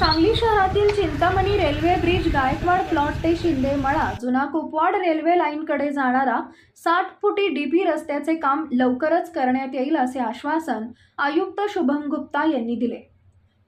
सांगली शहरातील Chintamani railway bridge Gaikwad plot ते शिंदे मळा जुना कुपवाड रेल्वे लाईनकडे जाणारा साठ फुटी डीपी रस्त्याचे काम लवकरच करण्यात येईल असे आश्वासन आयुक्त शुभम गुप्ता यांनी दिले.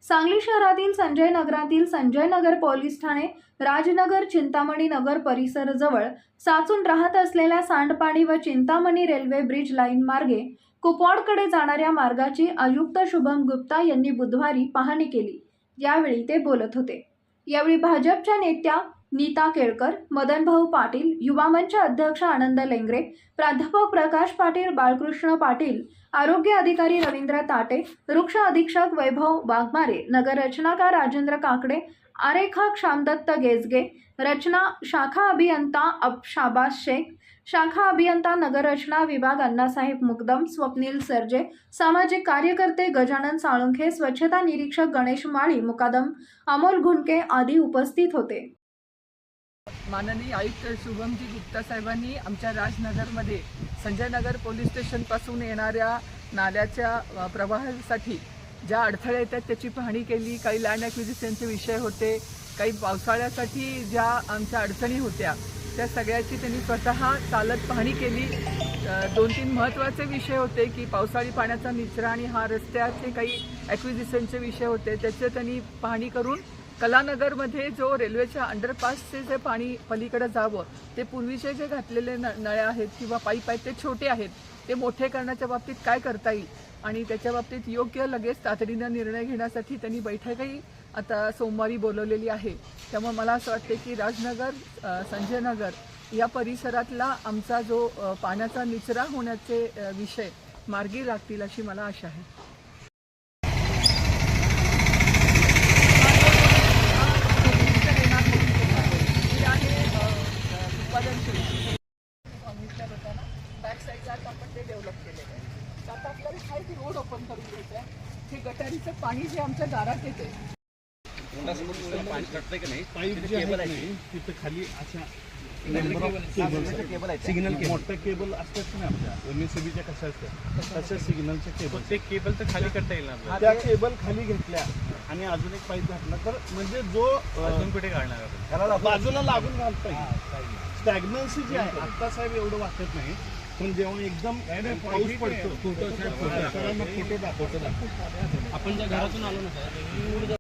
सांगली शहरातील संजय नगरातील संजय नगर पोलीस ठाणे राजनगर चिंतामणी नगर परिसरजवळ साचून राहत असलेल्या सांडपाणी व चिंतामणी रेल्वे ब्रिज लाईन मार्गे कुपवाडकडे जाणाऱ्या मार्गाची आयुक्त शुभम गुप्ता यांनी बुधवारी पाहणी केली. यावेळी ते बोलत होते. यावेळी भाजपच्या नेत्या नीता केळकर मदनभाऊ पाटील युवा मंच अध्यक्ष आनंद लेंगरे प्राध्यापक प्रकाश पाटील बाळकृष्ण पाटील आरोग्य अधिकारी रवींद्र ताटे वृक्ष अधीक्षक वैभव वाघमारे नगर रचनाकार राजेंद्र काकडे आरेखक श्यामदत्त गेजगे रचना शाखा अभियंता अप शाबास शेख शाखा अभियंता नगररचना विभाग अण्णासाहेब मुकदम स्वप्नील सरजे सामाजिक कार्यकर्ते गजानन साळुंखे स्वच्छता निरीक्षक गणेश माळी मुकादम अमोल घुनके आदी उपस्थित होते. माननीय आयुक्त शुभमजी गुप्ता साहेबांनी आमच्या राजनगरमध्ये संजय नगर पोलीस स्टेशनपासून येणाऱ्या नाल्याच्या प्रवाहासाठी ज्या अडथळे येतात त्याची पाहणी केली. काही लँड ॲक्विजिशनचे विषय होते. काही पावसाळ्यासाठी ज्या आमच्या अडचणी होत्या त्या सगळ्याची त्यांनी स्वतः चालत पाहणी केली. दोन तीन महत्त्वाचे विषय होते की पावसाळी पाण्याचा निचरा आणि हा रस्त्याचे काही ॲक्विजिशनचे विषय होते त्याचे त्यांनी पाहणी करून कलानगरमध्ये जो रेल्वेच्या अंडरपासचे जे पाणी पलीकडे जावं ते पूर्वीचे जे घातलेले न नळ्या आहेत किंवा पाईप आहेत ते छोटे आहेत. ते मोठे करण्याच्या बाबतीत काय करता येईल? आणि त्याच्या बाबतीत योग्य लगेच तातडीनं निर्णय घेण्यासाठी त्यांनी बैठकही आता सोमवारी बोलवलेली आहे. त्यामुळे मला असं वाटते की राजनगर संजयनगर या परिसरातला आमचा जो पाण्याचा निचरा होण्याचे विषय मार्गी लागतील अशी मला आशा आहे ही आहे अ, अ, उत्पादन शुल्क. सांगितलं होतं ना, बॅक साईडला आता आपण ते डेव्हलप केलेलं आहे. आता आपल्याला एक रोड ओपन करून घ्यायचा आहे. हे गटारीचं पाणी जे आमच्या दारात येते. पाईप जे आहेत नाही तिथं खाली अशा सिग्नल मोठ्या केबल असतात ना आपल्या. एम एस बीच्या कशा असतात? तशा सिग्नलच्या केबल ते केबल तर खाली करता येईल. त्या केबल खाली घेतल्या आणि अजून एक पाईप घातला. तर म्हणजे जो कुठे काढणार आपण? बाजूला लागून घालता येईल. स्टॅग्नन्सी जी आहे आता साहेब एवढं वाटत नाही पण जेव्हा एकदम पाऊस पडतो फोटो फोटो दाखवतो. आपण ज्या घरातून आलो ना